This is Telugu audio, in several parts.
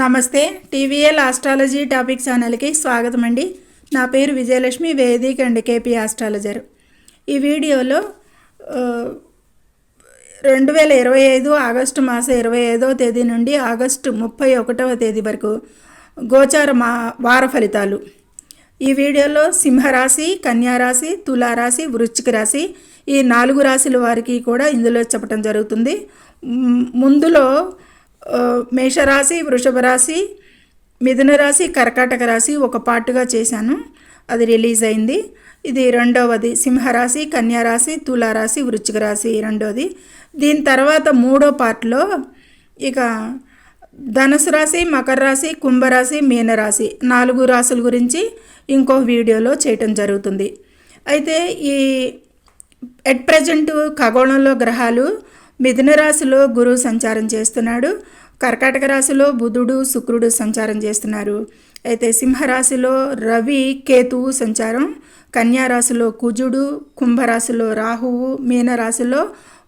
నమస్తే టీవీఎల్ ఆస్ట్రాలజీ టాపిక్ ఛానల్కి స్వాగతం అండి నా పేరు Vijayalakshmi Vedic and KP astrologer. ఈ వీడియోలో రెండు వేల ఇరవై ఐదు ఆగస్టు మాసం ఇరవై ఐదవ తేదీ నుండి ఆగస్టు ముప్పై ఒకటవ తేదీ వరకు గోచార మా వార ఫలితాలు. ఈ వీడియోలో సింహరాశి కన్యారాశి తులారాశి వృశ్చిక రాశి ఈ నాలుగు రాశుల వారికి కూడా ఇందులో చెప్పడం జరుగుతుంది. ముందులో మేషరాశి వృషభ రాశి మిథున రాశి కర్కాటక రాశి ఒక పార్టుగా చేశాను. అది రిలీజ్ అయింది. ఇది రెండవది సింహరాశి కన్యారాశి తులారాశి వృశ్చిక రాశి రెండవది దీని తర్వాత మూడో పార్ట్లో ఇక ధనుసు రాశి మకర రాశి కుంభరాశి మీనరాశి నాలుగు రాశుల గురించి ఇంకో వీడియోలో చేయటం జరుగుతుంది. అయితే ఈ ఎట్ ప్రజెంట్ ఖగోళంలో గ్రహాలు మిథున రాశిలో గురువు సంచారం చేస్తున్నాడు. కర్కాటక రాశిలో బుధుడు శుక్రుడు సంచారం చేస్తున్నారు. అయితే సింహరాశిలో రవి కేతువు సంచారం. కన్యారాశిలో కుజుడు కుంభరాశిలో రాహువు మీనరాశిలో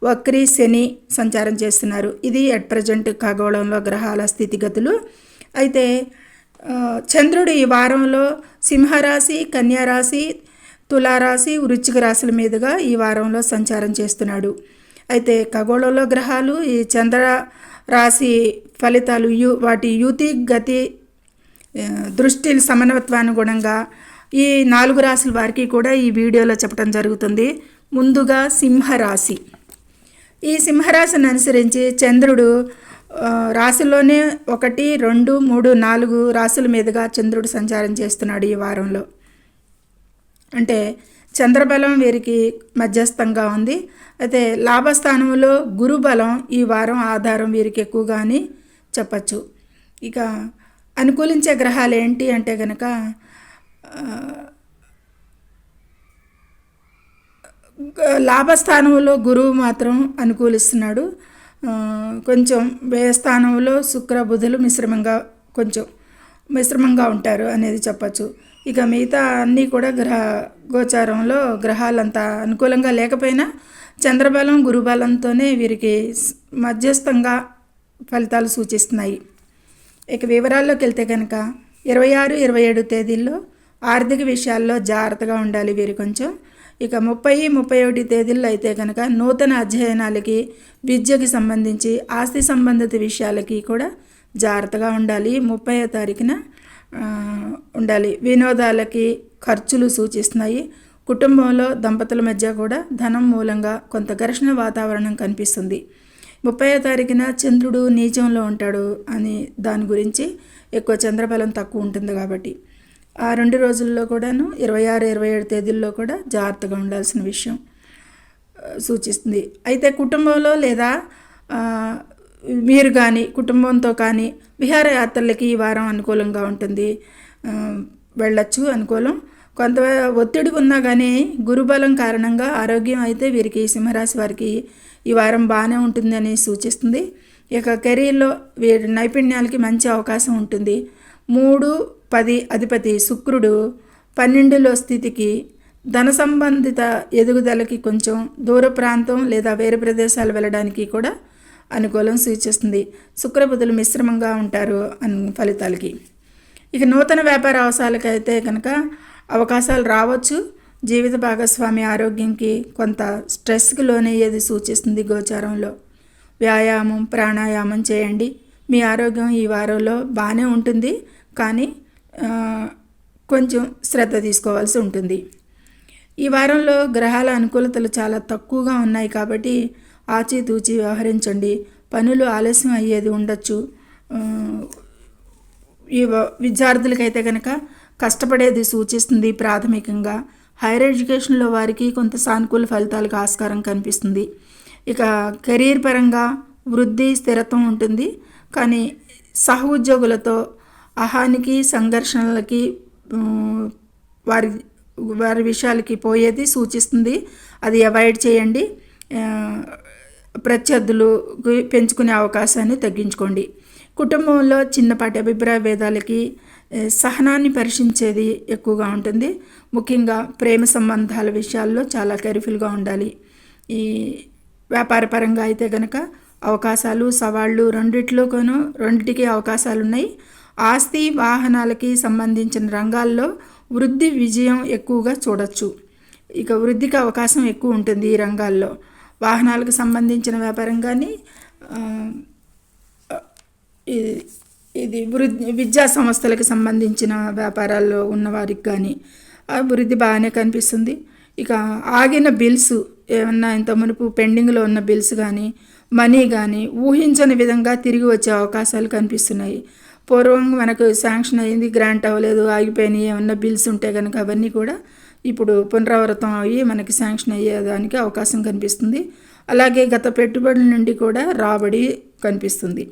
వక్రి శని సంచారం చేస్తున్నారు. ఇది అట్ ప్రజెంట్ ఖగోళంలో గ్రహాల స్థితిగతులు. అయితే చంద్రుడు ఈ వారంలో సింహరాశి కన్యారాశి తులారాశి వృచ్చిక రాశుల మీదుగా ఈ వారంలో సంచారం చేస్తున్నాడు. అయితే ఖగోళంలో గ్రహాలు ఈ చంద్ర రాశి ఫలితాలు యు వాటి యుతి గతి దృష్టి సమన్వత్వానుగుణంగా ఈ నాలుగు రాశుల వారికి కూడా ఈ వీడియోలో చెప్పడం జరుగుతుంది. ముందుగా సింహరాశి. ఈ సింహరాశిని అనుసరించి చంద్రుడు రాశిలోనే ఒకటి రెండు మూడు నాలుగు రాశుల మీదుగా చంద్రుడు సంచారం చేస్తున్నాడు ఈ వారంలో. అంటే చంద్రబలం వీరికి మధ్యస్థంగా ఉంది. అయితే లాభస్థానంలో గురుబలం ఈ వారం ఆధారం వీరికి ఎక్కువగా అని చెప్పచ్చు. ఇక అనుకూలించే గ్రహాలు ఏంటి అంటే కనుక లాభస్థానంలో గురువు మాత్రం అనుకూలిస్తున్నాడు. కొంచెం వ్యయస్థానంలో శుక్ర బుధులు మిశ్రమంగా కొంచెం మిశ్రమంగా ఉంటారు అనేది చెప్పచ్చు. ఇక మిగతా అన్నీ కూడా గ్రహ గోచారంలో గ్రహాలంతా అనుకూలంగా లేకపోయినా చంద్రబలం గురుబలంతోనే వీరికి మధ్యస్థంగా ఫలితాలు సూచిస్తున్నాయి. ఇక వివరాల్లోకి వెళ్తే కనుక ఇరవై ఆరు ఇరవై ఏడు తేదీల్లో ఆర్థిక విషయాల్లో జాగ్రత్తగా ఉండాలి వీరు కొంచెం. ఇక ముప్పై ముప్పై ఒకటి తేదీల్లో అయితే కనుక నూతన అధ్యయనాలకి విద్యకి సంబంధించి ఆస్తి సంబంధిత విషయాలకి కూడా జాగ్రత్తగా ఉండాలి. ముప్పై తారీఖున ఉండాలి. వినోదాలకి ఖర్చులు సూచిస్తున్నాయి. కుటుంబంలో దంపతుల మధ్య కూడా ధనం మూలంగా కొంత ఘర్షణ వాతావరణం కనిపిస్తుంది. ముప్పై తారీఖున చంద్రుడు నీచంలో ఉంటాడు అని దాని గురించి ఎక్కువ చంద్రబలం తక్కువ ఉంటుంది కాబట్టి. ఆ రెండు రోజుల్లో కూడాను ఇరవై ఆరు ఇరవై ఏడు తేదీల్లో కూడా జాగ్రత్తగా ఉండాల్సిన విషయం సూచిస్తుంది. అయితే కుటుంబంలో లేదా మీరు కానీ కుటుంబంతో కానీ విహారయాత్రలకి ఈ వారం అనుకూలంగా ఉంటుంది. వెళ్ళచ్చు అనుకూలం. కొంత ఒత్తిడి ఉన్నా కానీ గురుబలం కారణంగా ఆరోగ్యం అయితే వీరికి సింహరాశి వారికి ఈ వారం బాగానే ఉంటుందని సూచిస్తుంది. ఇక కెరీర్లో వీరి నైపుణ్యాలకి మంచి అవకాశం ఉంటుంది. మూడు పది అధిపతి శుక్రుడు పన్నెండులో స్థితికి ధన సంబంధిత ఎదుగుదలకి కొంచెం దూర ప్రాంతం లేదా వేరే ప్రదేశాలు వెళ్ళడానికి కూడా అనుకూలం సూచిస్తుంది. శుక్రబుధులు మిశ్రమంగా ఉంటారు అన్ ఫలితాలకి. ఇక నూతన వ్యాపార అవసరాలకైతే కనుక అవకాశాలు రావచ్చు. జీవిత భాగస్వామి ఆరోగ్యంకి కొంత స్ట్రెస్కి లోనయ్యేది సూచిస్తుంది గోచారంలో. వ్యాయామం ప్రాణాయామం చేయండి. మీ ఆరోగ్యం ఈ వారంలో బాగానే ఉంటుంది. కానీ కొంచెం శ్రద్ధ తీసుకోవాల్సి ఉంటుంది. ఈ వారంలో గ్రహాల అనుకూలతలు చాలా తక్కువగా ఉన్నాయి కాబట్టి ఆచితూచి వ్యవహరించండి. పనులు ఆలస్యం అయ్యేది ఉండొచ్చు. ఈ విద్యార్థులకైతే కనుక కష్టపడేది సూచిస్తుంది ప్రాథమికంగా. హైయర్ ఎడ్యుకేషన్లో వారికి కొంత సానుకూల ఫలితాలకు ఆస్కారం కనిపిస్తుంది. ఇక కెరీర్ పరంగా వృద్ధి స్థిరత్వం ఉంటుంది. కానీ సహ ఉద్యోగులతో అహానికి సంఘర్షణలకి వారి వారి విషయాలకి పోయేది సూచిస్తుంది. అది అవాయిడ్ చేయండి. ప్రత్యర్థులు పెంచుకునే అవకాశాన్ని తగ్గించుకోండి. కుటుంబంలో చిన్నపాటి అభిప్రాయ భేదాలకి సహనాన్ని పరీక్షించేది ఎక్కువగా ఉంటుంది. ముఖ్యంగా ప్రేమ సంబంధాల విషయాల్లో చాలా కేర్ఫుల్గా ఉండాలి. ఈ వ్యాపారపరంగా అయితే కనుక అవకాశాలు సవాళ్ళు రెండిట్లోనూ రెండిటికి అవకాశాలు ఉన్నాయి ఆస్తి వాహనాలకి సంబంధించిన రంగాల్లో వృద్ధి విజయం ఎక్కువగా చూడొచ్చు. ఇక వృద్ధికి అవకాశం ఎక్కువ ఉంటుంది ఈ రంగాల్లో. వాహనాలకు సంబంధించిన వ్యాపారం కానీ ఇది ఇది వృద్ధి విద్యా సంస్థలకు సంబంధించిన వ్యాపారాల్లో ఉన్నవారికి కానీ అభివృద్ధి బాగానే కనిపిస్తుంది. ఇక ఆగిన బిల్స్ ఏమన్నా ఇంత మునుపు పెండింగ్లో ఉన్న బిల్స్ కానీ మనీ కానీ ఊహించని విధంగా తిరిగి వచ్చే అవకాశాలు కనిపిస్తున్నాయి. పూర్వం మనకు శాంక్షన్ అయింది గ్రాంట్ అవ్వలేదు ఆగిపోయినాయి ఏమన్నా బిల్స్ ఉంటే కనుక అవన్నీ కూడా ఇప్పుడు పునరావృతం అయ్యి మనకి శాంక్షన్ అయ్యేదానికి అవకాశం కనిపిస్తుంది. అలాగే గత పెట్టుబడుల నుండి కూడా రాబడి కనిపిస్తుంది.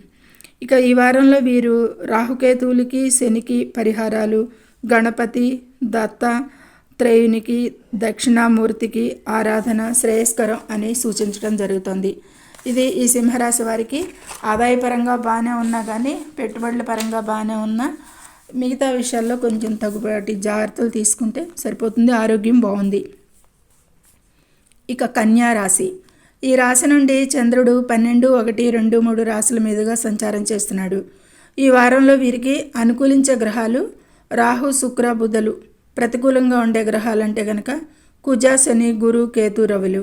ఇక ఈ వారంలో వీరు రాహుకేతువులకి శనికి పరిహారాలు గణపతి దత్త త్రేయునికి దక్షిణామూర్తికి ఆరాధన శ్రేయస్కరం అని సూచించడం జరుగుతుంది. ఇది ఈ సింహరాశి వారికి ఆదాయపరంగా బాగానే ఉన్నా కానీ పెట్టుబడుల పరంగా బాగానే ఉన్నా మిగతా విషయాల్లో కొంచెం తగుబాటి జాగ్రత్తలు తీసుకుంటే సరిపోతుంది ఆరోగ్యం బాగుంది. ఇక కన్యా రాశి. ఈ రాశి నుండి చంద్రుడు పన్నెండు ఒకటి రెండు మూడు రాశుల మీదుగా సంచారం చేస్తున్నాడు. ఈ వారంలో వీరికి అనుకూలించే గ్రహాలు రాహు శుక్ర బుధలు. ప్రతికూలంగా ఉండే గ్రహాలు అంటే కనుక కుజ శని గురు కేతు రవులు.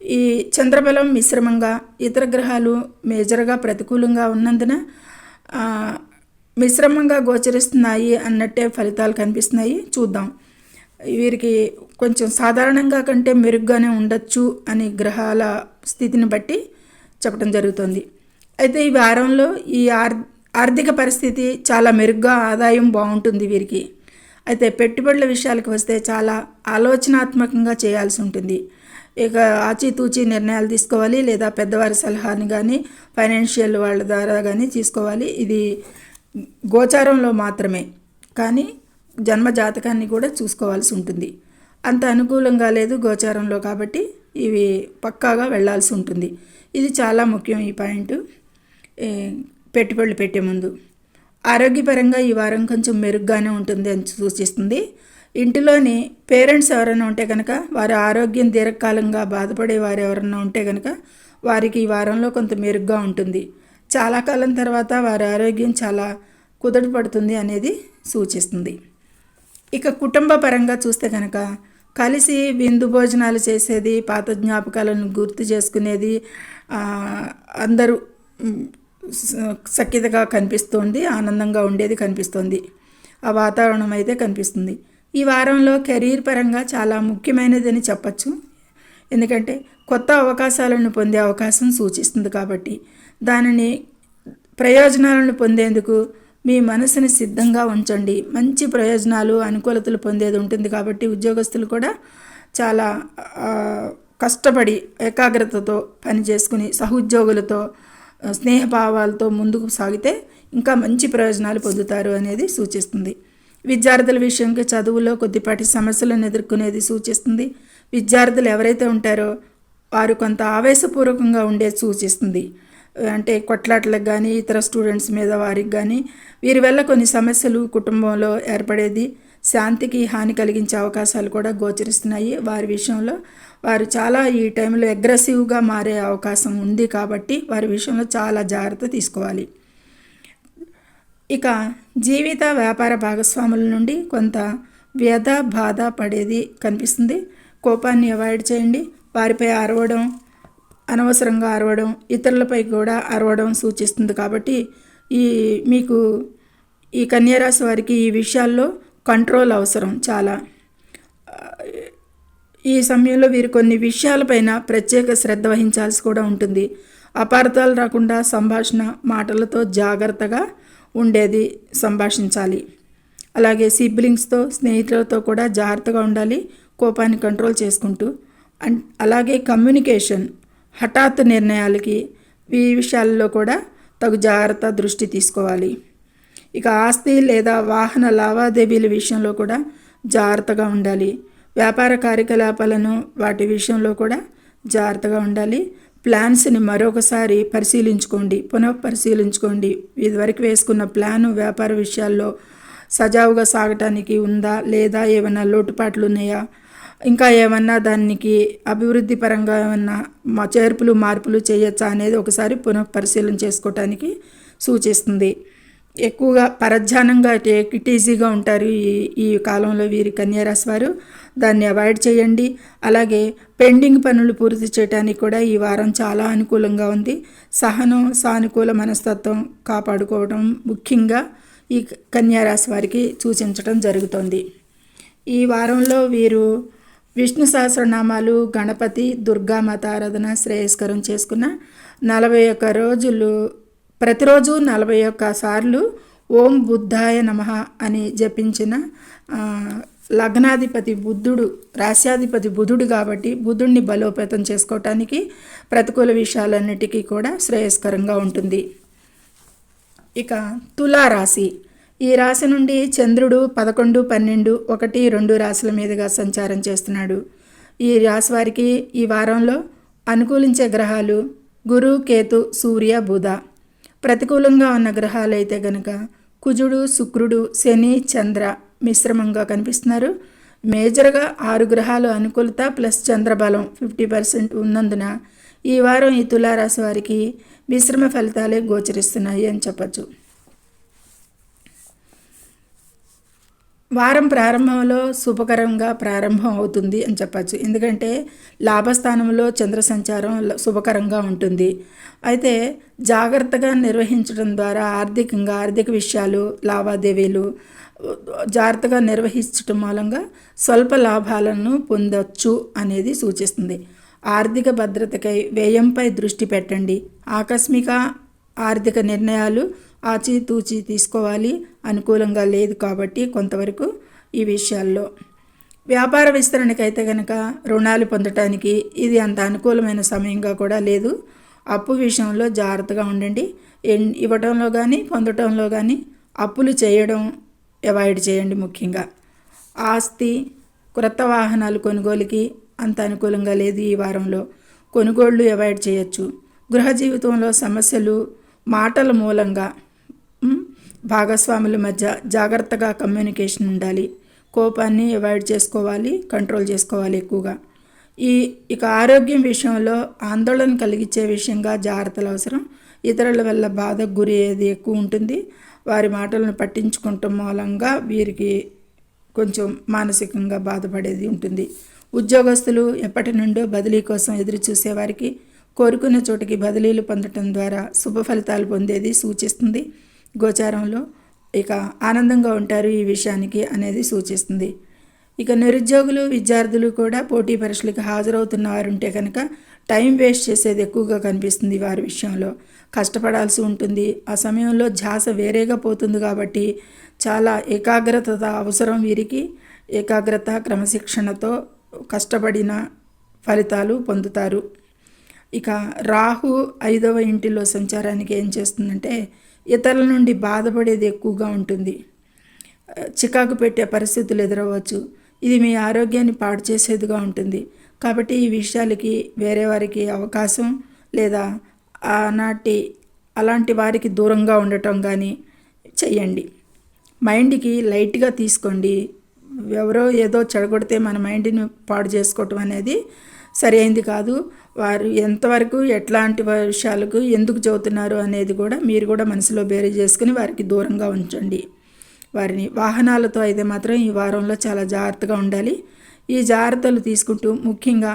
ఈ చంద్రబలం మిశ్రమంగా ఇతర గ్రహాలు మేజర్గా ప్రతికూలంగా ఉన్నందున మిశ్రమంగా గోచరిస్తున్నాయి అన్నట్టే ఫలితాలు కనిపిస్తున్నాయి. చూద్దాం. వీరికి కొంచెం సాధారణంగా కంటే మెరుగ్గానే ఉండొచ్చు అని గ్రహాల స్థితిని బట్టి చెప్పడం జరుగుతుంది. అయితే ఈ వారంలో ఈ ఆర్ ఆర్థిక పరిస్థితి చాలా మెరుగ్గా ఆదాయం బాగుంటుంది వీరికి. అయితే పెట్టుబడుల విషయాలకు వస్తే చాలా ఆలోచనాత్మకంగా చేయాల్సి ఉంటుంది. ఇక ఆచితూచి నిర్ణయాలు తీసుకోవాలి లేదా పెద్దవారి సలహాని కానీ ఫైనాన్షియల్ వాళ్ళ ద్వారా కానీ తీసుకోవాలి. ఇది గోచారంలో మాత్రమే. కానీ జన్మ జాతకాన్ని కూడా చూసుకోవాల్సి ఉంటుంది. అంత అనుకూలంగా లేదు గోచారంలో కాబట్టి ఇవి పక్కాగా వెళ్ళాల్సి ఉంటుంది. ఇది చాలా ముఖ్యం ఈ పాయింట్. పెట్టుబడులు పెట్టే ముందు. ఆరోగ్యపరంగా ఈ వారం కొంచెం మెరుగ్గానే ఉంటుంది అని సూచిస్తుంది. ఇంటిలోని పేరెంట్స్ ఎవరైనా ఉంటే కనుక వారి ఆరోగ్యం దీర్ఘకాలంగా బాధపడే వారు ఎవరైనా ఉంటే కనుక వారికి ఈ వారంలో కొంత మెరుగ్గా ఉంటుంది. చాలా కాలం తర్వాత వారి ఆరోగ్యం చాలా కుదట పడుతుంది అనేది సూచిస్తుంది. ఇక కుటుంబ పరంగా చూస్తే కనుక కలిసి విందు భోజనాలు చేసేది పాత జ్ఞాపకాలను గుర్తు చేసుకునేది అందరూ సఖ్యతగా కనిపిస్తుంది ఆనందంగా ఉండేది కనిపిస్తుంది. ఆ వాతావరణం అయితే కనిపిస్తుంది. ఈ వారంలో కెరీర్ పరంగా చాలా ముఖ్యమైనదని చెప్పచ్చు. ఎందుకంటే కొత్త అవకాశాలను పొందే అవకాశం సూచిస్తుంది కాబట్టి దానిని ప్రయోజనాలను పొందేందుకు మీ మనసుని సిద్ధంగా ఉంచండి. మంచి ప్రయోజనాలు అనుకూలతలు పొందేది ఉంటుంది కాబట్టి ఉద్యోగస్తులు కూడా చాలా కష్టపడి ఏకాగ్రతతో పని చేసుకుని సహోద్యోగులతో స్నేహభావాలతో ముందుకు సాగితే ఇంకా మంచి ప్రయోజనాలు పొందుతారు అనేది సూచిస్తుంది. విద్యార్థుల విషయంకి చదువులో కొద్దిపాటి సమస్యలను ఎదుర్కొనేది సూచిస్తుంది. విద్యార్థులు ఎవరైతే ఉంటారో వారు కొంత ఆవేశపూర్వకంగా ఉండేది సూచిస్తుంది. అంటే కొట్లాటలకు కానీ ఇతర స్టూడెంట్స్ మీద వారికి కానీ వీరి వల్ల కొన్ని సమస్యలు కుటుంబంలో ఏర్పడేది శాంతికి హాని కలిగించే అవకాశాలు కూడా గోచరిస్తున్నాయి. వారి విషయంలో వారు చాలా ఈ టైంలో అగ్రెసివ్గా మారే అవకాశం ఉంది కాబట్టి వారి విషయంలో చాలా జాగ్రత్త తీసుకోవాలి. ఇక జీవిత వ్యాపార భాగస్వాముల నుండి కొంత వ్యధ బాధ పడేది కనిపిస్తుంది. కోపాన్ని అవాయిడ్ చేయండి. వారిపై అరవడం అనవసరంగా అరవడం ఇతరులపై కూడా అరవడం సూచిస్తుంది కాబట్టి ఈ మీకు ఈ కన్యారాశి వారికి ఈ విషయాల్లో కంట్రోల్ అవసరం చాలా. ఈ సమయంలో వీరు కొన్ని విషయాలపైన ప్రత్యేక శ్రద్ధ వహించాల్సి కూడా ఉంటుంది. అపార్థాలు రాకుండా సంభాషణ మాటలతో జాగ్రత్తగా ఉండేది సంభాషించాలి. అలాగే సిబ్లింగ్స్తో స్నేహితులతో కూడా జాగ్రత్తగా ఉండాలి కోపాన్ని కంట్రోల్ చేసుకుంటూ. అండ్ అలాగే కమ్యూనికేషన్ హఠాత్ నిర్ణయాలకి ఈ విషయాల్లో కూడా తగు జాగ్రత్త దృష్టి తీసుకోవాలి. ఇక ఆస్తి లేదా వాహన లావాదేవీల విషయంలో కూడా జాగ్రత్తగా ఉండాలి. వ్యాపార కార్యకలాపాలను వాటి విషయంలో కూడా జాగ్రత్తగా ఉండాలి. ప్లాన్స్ని మరొకసారి పరిశీలించుకోండి. పునః పరిశీలించుకోండి ఇదివరకు వేసుకున్న ప్లాను వ్యాపార విషయాల్లో సజావుగా సాగటానికి ఉందా లేదా? ఏమైనా లోటుపాట్లు ఉన్నాయా? ఇంకా ఏమన్నా దానికి అభివృద్ధి పరంగా ఏమన్నా మా చేర్పులు మార్పులు చేయొచ్చా అనేది ఒకసారి పునః పరిశీలన చేసుకోవటానికి సూచిస్తుంది. ఎక్కువగా పరధ్యానంగా టేక్ ఇట్ ఈజీగా ఉంటారు ఈ ఈ కాలంలో వీరి కన్యారాశి వారు. దాన్ని అవాయిడ్ చేయండి. అలాగే పెండింగ్ పనులు పూర్తి చేయడానికి కూడా ఈ వారం చాలా అనుకూలంగా ఉంది. సహనం సానుకూల మనస్తత్వం కాపాడుకోవడం ముఖ్యంగా ఈ కన్యారాశి వారికి సూచించడం జరుగుతుంది. ఈ వారంలో వీరు విష్ణు సహస్రనామాలు గణపతి దుర్గామాత ఆరాధన శ్రేయస్కరం చేసుకున్న నలభై ఒక్క రోజులు ప్రతిరోజు నలభై ఒక్క సార్లు ఓం బుద్ధాయ నమ అని జపించిన లగ్నాధిపతి బుద్ధుడు రాశ్యాధిపతి బుధుడు కాబట్టి బుధుడిని బలోపేతం చేసుకోవటానికి ప్రతికూల విషయాలన్నిటికీ కూడా శ్రేయస్కరంగా ఉంటుంది. ఇక తులారాశి. ఈ రాశి నుండి చంద్రుడు పదకొండు పన్నెండు ఒకటి రెండు రాశుల మీదుగా సంచారం చేస్తున్నాడు. ఈ రాశి వారికి ఈ వారంలో అనుకూలించే గ్రహాలు గురు కేతు సూర్య బుధ. ప్రతికూలంగా ఉన్న గ్రహాలు అయితే గనక కుజుడు శుక్రుడు శని చంద్ర మిశ్రమంగా కనిపిస్తున్నారు. మేజర్గా ఆరు గ్రహాలు అనుకూలత ప్లస్ చంద్రబలం ఫిఫ్టీ పర్సెంట్ ఉన్నందున ఈ వారం ఈ తులారాశి వారికి మిశ్రమ ఫలితాలే గోచరిస్తున్నాయి అని చెప్పచ్చు. వారం ప్రారంభంలో శుభకరంగా ప్రారంభం అవుతుంది అని చెప్పచ్చు. ఎందుకంటే లాభస్థానంలో చంద్ర సంచారం శుభకరంగా ఉంటుంది. అయితే జాగ్రత్తగా నిర్వహించడం ద్వారా ఆర్థికంగా ఆర్థిక విషయాలు లావాదేవీలు జాగ్రత్తగా నిర్వహించడం మూలంగా స్వల్ప లాభాలను పొందొచ్చు అనేది సూచిస్తుంది. ఆర్థిక భద్రతకై వ్యయంపై దృష్టి పెట్టండి. ఆకస్మిక ఆర్థిక నిర్ణయాలు ఆచితూచి తీసుకోవాలి. అనుకూలంగా లేదు కాబట్టి కొంతవరకు ఈ విషయాల్లో. వ్యాపార విస్తరణకైతే కనుక రుణాలు పొందటానికి ఇది అంత అనుకూలమైన సమయంగా కూడా లేదు. అప్పు విషయంలో జాగ్రత్తగా ఉండండి. ఇవ్వడంలో ఇవ్వటంలో కానీ పొందటంలో కానీ అప్పులు చేయడం అవాయిడ్ చేయండి ముఖ్యంగా. ఆస్తి క్రొత్త వాహనాలు కొనుగోలుకి అంత అనుకూలంగా లేదు ఈ వారంలో. కొనుగోళ్ళు అవాయిడ్ చేయొచ్చు. గృహ జీవితంలో సమస్యలు మాటల మూలంగా భాగస్వాముల మధ్య జాగ్రత్తగా కమ్యూనికేషన్ ఉండాలి. కోపాన్ని అవాయిడ్ చేసుకోవాలి కంట్రోల్ చేసుకోవాలి ఎక్కువగా. ఈ ఇక ఆరోగ్యం విషయంలో ఆందోళన కలిగించే విషయంగా జాగ్రత్తలు అవసరం. ఇతరుల వల్ల బాధకు గురి అయ్యేది ఎక్కువ ఉంటుంది. వారి మాటలను పట్టించుకుంటాం మూలంగా వీరికి కొంచెం మానసికంగా బాధపడేది ఉంటుంది. ఉద్యోగస్తులు ఎప్పటి నుండో బదిలీ కోసం ఎదురు చూసేవారికి కోరుకున్న చోటికి బదిలీలు పొందటం ద్వారా శుభ ఫలితాలు పొందేది సూచిస్తుంది. గోచారంలో ఇక ఆనందంగా ఉంటారు ఈ విషయానికి అనేది సూచిస్తుంది. ఇక నిరుద్యోగులు విద్యార్థులు కూడా పోటీ పరీక్షలకు హాజరవుతున్న వారు ఉంటే కనుక టైం వేస్ట్ చేసేది ఎక్కువగా కనిపిస్తుంది వారి విషయంలో. కష్టపడాల్సి ఉంటుంది. ఆ సమయంలో ధ్యాస వేరేగా పోతుంది కాబట్టి చాలా ఏకాగ్రత అవసరం వీరికి. ఏకాగ్రత క్రమశిక్షణతో కష్టపడిన ఫలితాలు పొందుతారు. ఇక రాహు ఐదవ ఇంటిలో సంచారానికి ఏం చేస్తుందంటే ఇతరుల నుండి బాధపడేది ఎక్కువగా ఉంటుంది. చికాకు పెట్టే పరిస్థితులు ఎదురవ్వచ్చు. ఇది మీ ఆరోగ్యాన్ని పాడు చేసేదిగా ఉంటుంది. కాబట్టి ఈ విషయాలకి వేరే వారికి అవకాశం లేదా ఆనాటి అలాంటి వారికి దూరంగా ఉండటం కానీ చెయ్యండి. మైండ్కి లైట్గా తీసుకోండి. ఎవరో ఏదో చెడగొడితే మన మైండ్ని పాడు చేసుకోవటం అనేది సరైంది కాదు. వారు ఎంతవరకు ఎట్లాంటి విషయాలకు ఎందుకు చెబుతున్నారు అనేది కూడా మీరు కూడా మనసులో బేరీ చేసుకుని వారికి దూరంగా ఉంచండి. వారిని వాహనాలతో అయితే మాత్రం ఈ వారంలో చాలా జాగ్రత్తగా ఉండాలి. ఈ జాగ్రత్తలు తీసుకుంటూ ముఖ్యంగా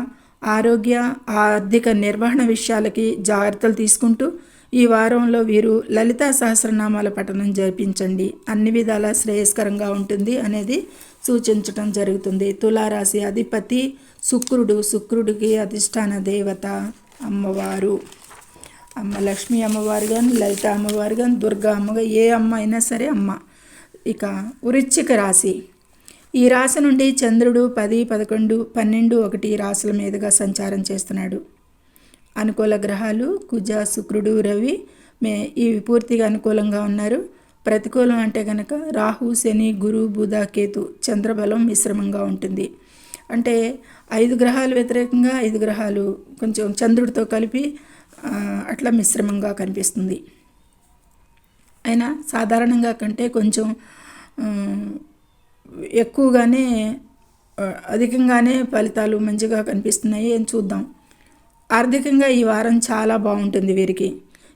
ఆరోగ్య ఆర్థిక నిర్వహణ విషయాలకి జాగ్రత్తలు తీసుకుంటూ ఈ వారంలో వీరు లలితా సహస్రనామాల పఠనం జరిపించండి. అన్ని విధాల శ్రేయస్కరంగా ఉంటుంది అనేది సూచించటం జరుగుతుంది. తులారాశి అధిపతి శుక్రుడు శుక్రుడికి అధిష్టాన దేవత అమ్మవారు. అమ్మ లక్ష్మీ అమ్మవారు కానీ లలిత అమ్మవారు కానీ దుర్గా అమ్మగా ఏ అమ్మ అయినా సరే అమ్మ. ఇక వృచ్చిక రాశి. ఈ రాశి నుండి చంద్రుడు పది పదకొండు పన్నెండు ఒకటి రాశుల మీదుగా సంచారం చేస్తున్నాడు. అనుకూల గ్రహాలు కుజ శుక్రుడు రవి మే ఇవి పూర్తిగా అనుకూలంగా ఉన్నారు. ప్రతికూలం అంటే కనుక రాహు శని గురు బుధ కేతు చంద్రబలం మిశ్రమంగా ఉంటుంది. అంటే ఐదు గ్రహాలు వ్యతిరేకంగా ఐదు గ్రహాలు కొంచెం చంద్రుడితో కలిపి అట్లా మిశ్రమంగా కనిపిస్తుంది. అయినా సాధారణంగా కంటే కొంచెం ఎక్కువగానే అధికంగానే ఫలితాలు మంచిగా కనిపిస్తున్నాయి అని చూద్దాం. ఆర్థికంగా ఈ వారం చాలా బాగుంటుంది వీరికి.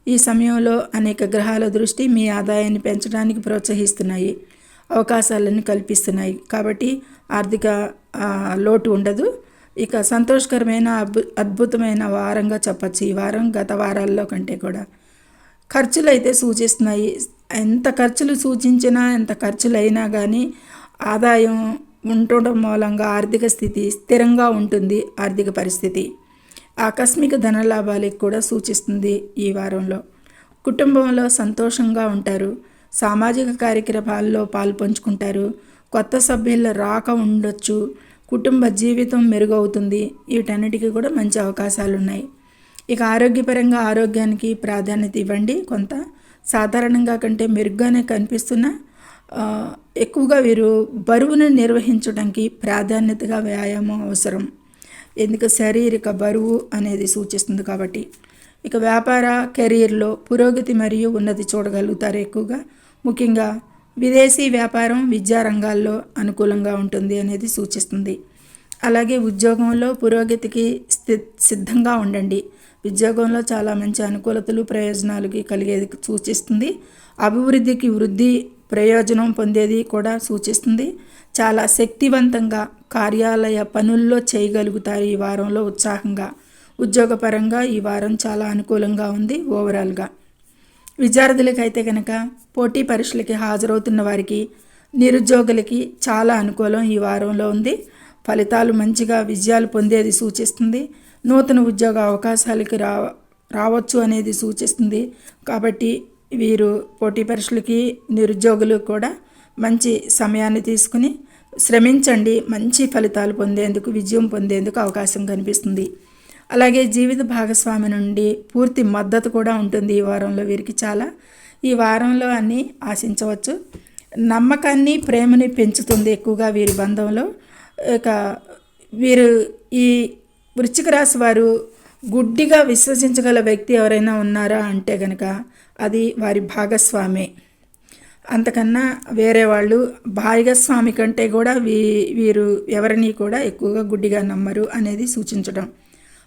ఈ సమయంలో అనేక గ్రహాల దృష్టి మీ ఆదాయాన్ని పెంచడానికి ప్రోత్సహిస్తున్నాయి. అవకాశాలను కల్పిస్తున్నాయి. కాబట్టి ఆర్థిక లోటు ఉండదు. ఇక సంతోషకరమైన అద్భు అద్భుతమైన వారంగా చెప్పచ్చు. ఈ వారం గత వారాల్లో కంటే కూడా. ఖర్చులు అయితే సూచిస్తున్నాయి. ఎంత ఖర్చులు సూచించినా ఎంత ఖర్చులు అయినా కానీ ఆదాయం ఉండటం మూలంగా ఆర్థిక స్థితి స్థిరంగా ఉంటుంది. ఆర్థిక పరిస్థితి ఆకస్మిక ధనలాభాలకు కూడా సూచిస్తుంది ఈ వారంలో. కుటుంబంలో సంతోషంగా ఉంటారు. సామాజిక కార్యక్రమాల్లో పాల్పంచుకుంటారు. కొత్త సభ్యుల రాక ఉండొచ్చు. కుటుంబ జీవితం మెరుగవుతుంది. వీటన్నిటికీ కూడా మంచి అవకాశాలు ఉన్నాయి ఇక ఆరోగ్యపరంగా ఆరోగ్యానికి ప్రాధాన్యత ఇవ్వండి. కొంత సాధారణంగా కంటే మెరుగ్గానే కనిపిస్తున్న ఎక్కువగా వీరు బరువును నిర్వహించడానికి ప్రాధాన్యతగా వ్యాయామం అవసరం. ఎందుకు? శారీరక బరువు అనేది సూచిస్తుంది కాబట్టి. ఇక వ్యాపార కెరీర్లో పురోగతి మరియు ఉన్నతి చూడగలుగుతారు ఎక్కువగా. ముఖ్యంగా విదేశీ వ్యాపారం విద్యా రంగాల్లో అనుకూలంగా ఉంటుంది అనేది సూచిస్తుంది. అలాగే ఉద్యోగంలో పురోగతికి స్థి సిద్ధంగా ఉండండి. ఉద్యోగంలో చాలా మంచి అనుకూలతలు ప్రయోజనాలకి కలిగేది సూచిస్తుంది. అభివృద్ధికి వృద్ధి ప్రయోజనం పొందేది కూడా సూచిస్తుంది. చాలా శక్తివంతంగా కార్యాలయ పనుల్లో చేయగలుగుతారు ఈ వారంలో ఉత్సాహంగా. ఉద్యోగపరంగా ఈ వారం చాలా అనుకూలంగా ఉంది ఓవరాల్గా. విద్యార్థులకైతే కనుక పోటీ పరీక్షలకి హాజరవుతున్న వారికి నిరుద్యోగులకి చాలా అనుకూలం ఈ వారంలో ఉంది. ఫలితాలు మంచిగా విజయాలు పొందేది సూచిస్తుంది. నూతన ఉద్యోగ అవకాశాలకి రా రావచ్చు అనేది సూచిస్తుంది. కాబట్టి వీరు పోటీ పరీక్షలకి నిరుద్యోగులు కూడా మంచి సమయాన్ని తీసుకుని శ్రమించండి. మంచి ఫలితాలు పొందేందుకు విజయం పొందేందుకు అవకాశం కనిపిస్తుంది. అలాగే జీవిత భాగస్వామి నుండి పూర్తి మద్దతు కూడా ఉంటుంది ఈ వారంలో వీరికి చాలా. ఈ వారంలో అన్ని ఆశించవచ్చు. నమ్మకాన్ని ప్రేమని పెంచుతుంది ఎక్కువగా వీరి బంధంలో. ఇక వీరు ఈ వృశ్చిక రాశి వారు గుడ్డిగా విశ్వసించగల వ్యక్తి ఎవరైనా ఉన్నారా అంటే కనుక అది వారి భాగస్వామే. అంతకన్నా వేరే వాళ్ళు భాగస్వామి కంటే కూడా వీ వీరు ఎవరిని కూడా ఎక్కువగా గుడ్డిగా నమ్మరు అనేది సూచించడం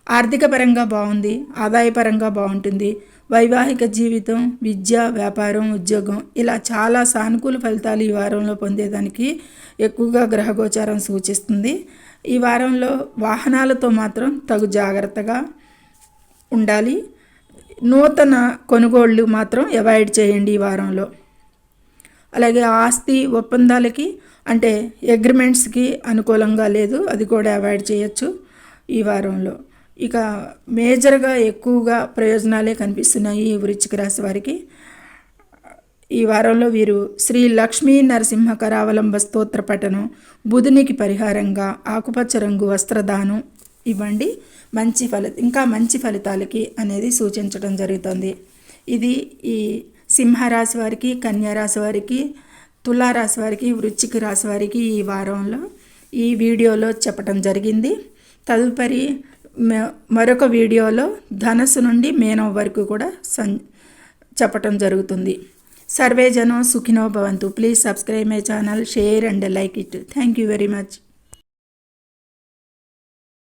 ఆర్థిక పరంగా బాగుంది ఆదాయపరంగా బాగుంటుంది. వైవాహిక జీవితం విద్య వ్యాపారం ఉద్యోగం ఇలా చాలా సానుకూల ఫలితాలు ఈ వారంలో పొందేదానికి ఎక్కువగా గ్రహగోచారం సూచిస్తుంది. ఈ వారంలో వాహనాలతో మాత్రం తగు జాగ్రత్తగా ఉండాలి. నూతన కొనుగోళ్ళు మాత్రం అవాయిడ్ చేయండి ఈ వారంలో. అలాగే ఆస్తి ఒప్పందాలకి అంటే అగ్రిమెంట్స్కి అనుకూలంగా లేదు అది కూడా అవాయిడ్ చేయొచ్చు ఈ వారంలో. ఇక మేజర్గా ఎక్కువగా ప్రయోజనాలే కనిపిస్తున్నాయి ఈ వృచ్చిక రాశి వారికి. ఈ వారంలో వీరు శ్రీ లక్ష్మీ నరసింహ కరావలంబ స్తోత్ర పఠనం బుధునికి పరిహారంగా ఆకుపచ్చ రంగు వస్త్రదానం ఇవ్వండి. మంచి ఫలి ఇంకా మంచి ఫలితాలకి అనేది సూచించడం జరుగుతుంది. ఇది ఈ సింహరాశి వారికి కన్యారాశి వారికి తులారాశి వారికి వృచ్చిక రాశి వారికి ఈ వారంలో ఈ వీడియోలో చెప్పటం జరిగింది. తదుపరి మరొక వీడియోలో ధనస్సు నుండి మేనం వరకు కూడా సం చెప్పటం జరుగుతుంది. సర్వే జనం సుఖినో భవంతు. Please subscribe my channel share and like it. Thank you very much.